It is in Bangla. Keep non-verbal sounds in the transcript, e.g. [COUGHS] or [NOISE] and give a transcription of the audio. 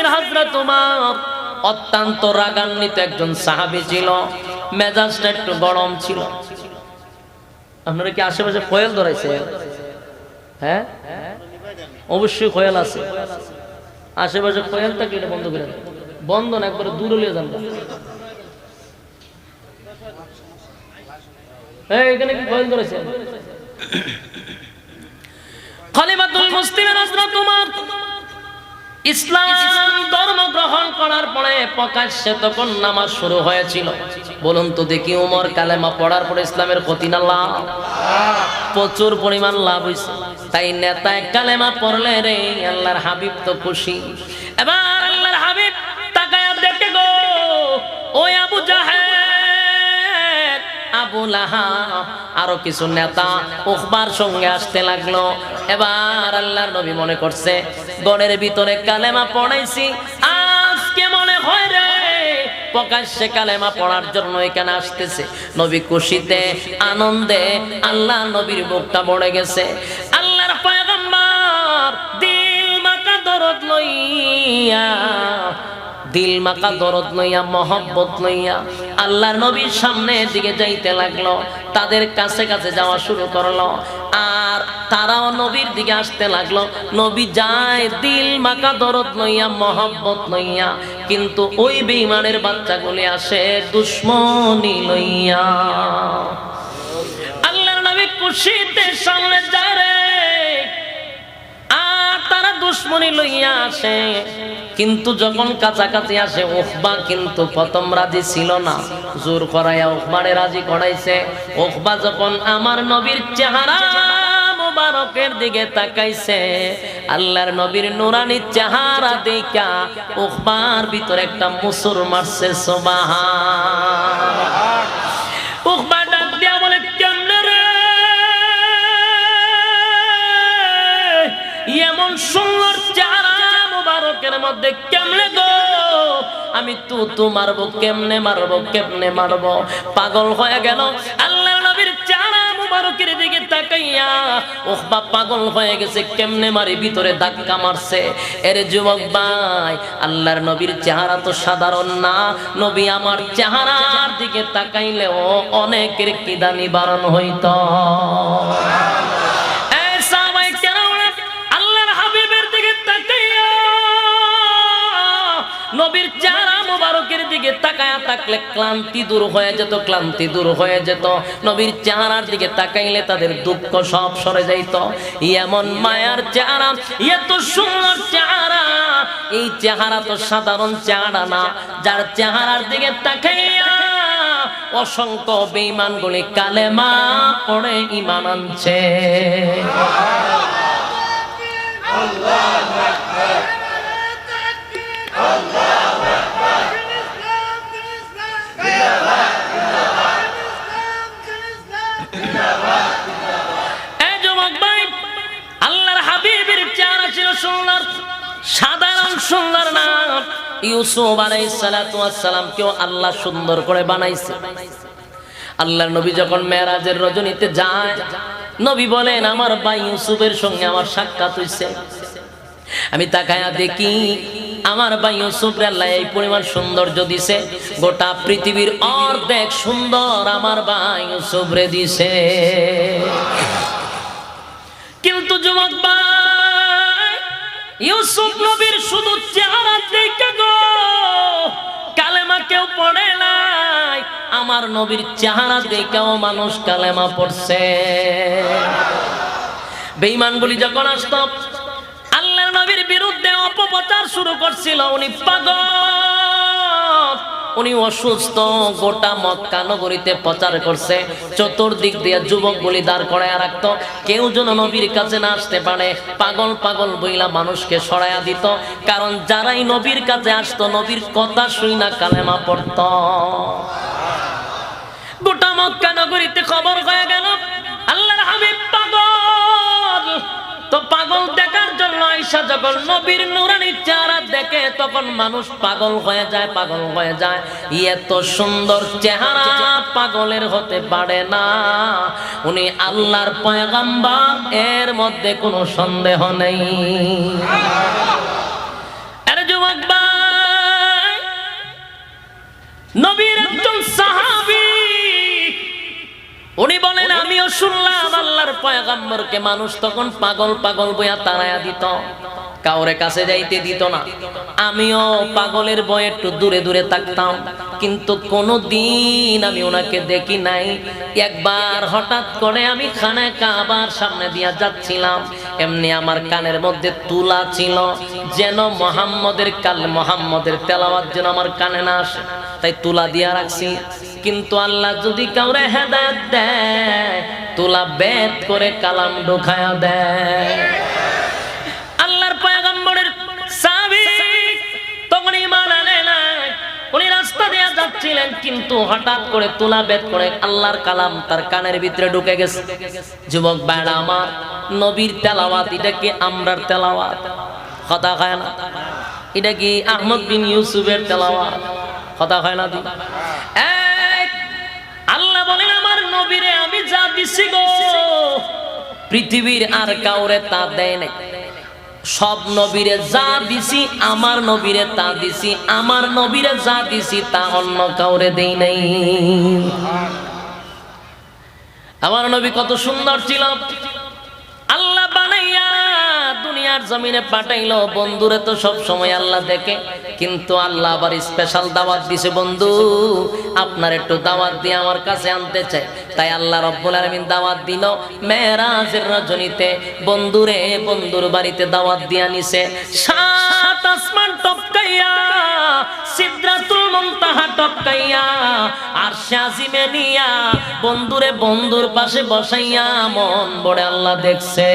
শ্রেণির হাজরা তোমার অত্যন্ত রাগান্বিত একজন সাহাবী ছিল। মেজাজটা একটু গরম ছিল। আপনারা কি আশেপাশে কোয়েল ধরাইছে হ্যাঁ? অবশ্যই কোয়েল আছে। আশেপাশে কোয়েলটা কি বন্ধ করে। বন্ধ না একবারে দূরে লিয়ে যান। এই, এখানে কি কোয়েল ধরেছে? [COUGHS] খলিফাতুল মুসলিমের হযরত উমর ইসলাম ধর্ম গ্রহণ করার পরে প্রকাশ্যে তখন নামাজ শুরু হয়েছিল। বলুন তো দেখি উমর কালেমা পড়ার পরে ইসলামের ক্ষতি না লাভ? প্রচুর পরিমাণ লাভ হইছে তাই নেতা কালেমা পড়লে রে, আল্লাহর হাবিব তো খুশি। এবার আল্লাহর হাবিব তাকায়া দেখে গো, ওই আবু জাহেদ, আবু লাহাব, আরও কিছু নেতা উখবার সঙ্গে আসতে লাগল। এবার আল্লাহর নবী মনে করছে গড়ের ভিতরে কালেমা পড়াইছি। আজকে মনে হয় রে, প্রকাশ্যে কালেমা পড়ার জন্য এখানে আসতেছে। নবী খুশিতে, আনন্দে আল্লাহ নবীর মুখটা পড়ে গেছে। আল্লাহর পয়গম্বর দিল মাকা দরদ লইয়া, দিল মাকা দরদ লইয়া, মহব্বত লইয়া আল্লাহর নবীর সামনে দিকে যাইতে লাগল। তাদের কাছে কাছে যাওয়া শুরু করল। আর তারাও নবীর দিকে আসতে লাগল। নবী যায় দিল মাকা দরদ লইয়া, মহব্বত লইয়া, কিন্তু ওই বেইমানের বাচ্চাগুলি আসে দুশ্মনী লইয়া। আল্লাহর নবী খুশিতে সামনে যায় রে, আর তারা দুশ্মনী লইয়া আসে। কিন্তু যখন কাছাকাছি আসে, ওখবা কিন্তু প্রথম রাজি ছিল না। জোর করাইয়া ওখবারে রাজি করাইছে। ওখবা যখন আমার নবীর চেহারা মোবারকের দিকে তাকাইছে। আল্লাহর নবীর নুরানি চেহারা দেখা ওখবার ভিতরে একটা মুসুর মারছে আমি তু তু মারবো, কেমনে মারবো কেমনে মারবো? পাগল হয়ে গেল। ওখবা পাগল হয়ে গেছে, কেমনে মারি ভিতরে ধাক্কা মারছে? এরে যুবক ভাই, আল্লাহর নবীর চেহারা তো সাধারণ না। নবী আমার চেহারার দিকে তাকাইলে ও অনেকের কিদানি নিবারণ হইত? থাকলে ক্লান্তি দূর হয়ে যেত, ক্লান্তি দূর হয়ে যেত। নবীর চেহারার দিকে তাকাইলে তাদের দুঃখ সব সরে যাইত। এমন মায়ার চেহারা, এত সুন্দর চেহারা। এই চেহারা তো সাধারণ চেহারা না। যার চেহারার দিকে তাকাইয়া অসংখ্য বেঈমানগুলি কালেমা পড়ে ইমান আনছে। এই সাধারণ সুন্দর না। ইউসুফ আলাইহিস সালাতু ওয়াস সালামকেও আল্লাহ সুন্দর করে বানাইছে। আল্লাহর নবী যখন মেরাজের রজনীতে যায়, নবী বলেন, আমার ভাই ইউসুফের সঙ্গে আমার সাক্ষাৎ হইছে। আমি তাকায়া দেখি, আমার ভাই ইউসুফ আল্লাহ এই পরিমাণ সৌন্দর্য দিছে। গোটা পৃথিবীর অর্ধেক সুন্দর আমার ভাই ইউসুফ রে দিছে। কিন্তু যুবক ভাই, ইউসুফ নবীর শুধু চেহারা দেখে গো। কালেমা কেউ পড়ে নাই, আমার নবীর চেহারা দেখেও মানুষ কালেমা পড়ছে। বেঈমানগুলি যখন আসত, আল্লাহর নবীর বিরুদ্ধে অপপ্রচার শুরু করছিল, উনি পাগল। উনি অসুস্থ, গোটা মক্কা নগরীতে প্রচার করছে। চতুর্দিক দিয়ে যুবক বলি দাঁড় করায় রাখত। কেউ যেন নবীর কাছে না আসতে পারে। পাগল পাগল বইলা মানুষকে সরাইয়া দিত। কারণ যারাই নবীর কাছে আসতো, নবীর কথা শুই না কালেমা পড়ত। গোটা মক্কা নগরীতে খবর হয়ে গেল আয়সা যখন নবীর নুরানি চেহারা দেখে, তখন মানুষ পাগল হয়ে যায়, পাগল হয়ে যায়। এত সুন্দর চেহারা পাগলের হতে পারে না। উনি আল্লাহর পয়গাম্বা এর মধ্যে কোনো সন্দেহ নেই। নবীর একজন সাহাবী, উনি বলে পয়াগাম্বরকে মানুষ তখন পাগল পাগল বইয়া তাড়ায়া দিত। কাউরে কাছে যাইতে দিত না। আমিও পাগলের বয়ে একটু দূরে দূরে থাকতাম। কিন্তু কোনো দিন আমি ওনাকে দেখি নাই। একবার হঠাৎ করে আমি খানে কাবার সামনে দিয়া যাচ্ছিলাম। এমনি আমার কানের মধ্যে তুলা ছিল। যেন মোহাম্মদের কাল মোহাম্মদের তেলাওয়াত যেন আমার কানে না আসে। তাই তুলা দিয়া রাখছি। কিন্তু আল্লাহ যদি কাউরে হেদায়ত দেয়, তুলা বেদ করে কালাম ঢোকায়া দেয়। আল্লাহর পয়গম্বরের আনে নাই। উনি রাস্তা দিয়ে যাচ্ছিলেন, কিন্তু হঠাৎ করে বেদ করে আল্লাহর কালাম তার কানের ভিতরে ঢুকে গেছে। যুবক বেড়া আমার, নবীর তেলাওয়াত, এটা কি আমরার তেলাওয়াত? কথা খায় না। এটা কি আহমদ বিন ইউসুফের তেলাওয়াত? কথা খায় না দি। দিছি গো। পৃথিবীর আর কাউরে তা দেয় নাই। সব নবীরে যা দিছি, আমার নবীরে তা দিছি, আমার নবীরে যা দিছি, তা অন্য কাউরে দেই নাই। আমার নবী কত সুন্দর ছিল। দুনিয়ার জমিনে পাঠাইলো, বন্ধুরে তো সব সময় আল্লাহ দেখে। কিন্তু আল্লাহ আবার স্পেশাল দাওয়াত দিছে, বন্ধু, আপনার একটু দাওয়াত দিয়ে আমার কাছে আনতে চাই। তাই আল্লাহ রব্বুল আলামিন দাওয়াত দিল মেরাজের রজনীতে। বন্ধুরে, বন্ধুর বাড়িতে দাওয়াত দিয়া নিছে। সাত আসমান টপকাইয়া, সিদ্রাতুল মুনতাহা টপকাইয়া আর শাজিমে নিয়া বন্ধুরে বন্ধুর পাশে বসাইয়া মন বড়ে আল্লাহ দেখছে।